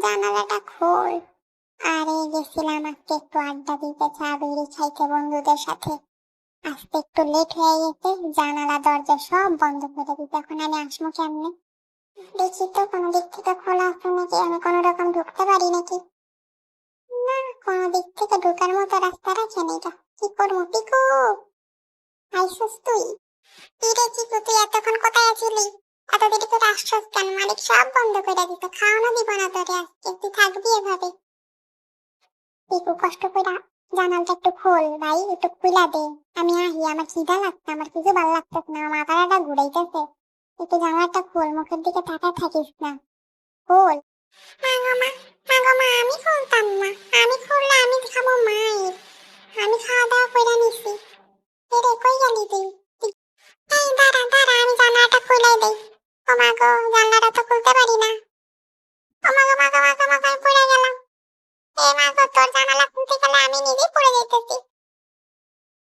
জানালাটা খোল। আরে, গেছিলাম আজকে একটু আড্ডা দিতে, চা বিড়ি খাইতে বন্ধুদের সাথে। আজকে একটু লেট হয়ে গেছে, জানালা, দরজা সব বন্ধ করে দিতে। এখন আমি আসব কেমনে? দেখি তো, কোনো দিক থেকে খোলা আছে নাকি? আমি কোনো রকম ঢুকতে পারি নাকি? না, কোনো দিক থেকে ঢোকার মতো রাস্তা রাখেনি এটা কি করব? পিকু! আইসস তুই? কি রে তুই এতক্ষণ কোথায় আছিলি? এত দেরি করে আসছস কেন? মালিক সব বন্ধ করে দিত। খাওয়ানো দিব না তোরে আজকে। তুই থাকবি এভাবে। কষ্ট করে জানালটা একটু খোল ভাই, একটু খুলা দে। আমি আহি, আমার খিদা লাগছে, আমার কিছু ভালো লাগতেছে না। আমার মাথাটা ঘুরাইতেছে। একটু জানালাটা খোল, মুখের দিকে তাকায় থাকিস না। খোল। মাগো মা মাগো মা, আমি খুলতাম না। আমি খুললে আমি খাব মায়ের এমার তোর জানালা খুলতে গেলে আমি নিজেই পড়ে যেতেছি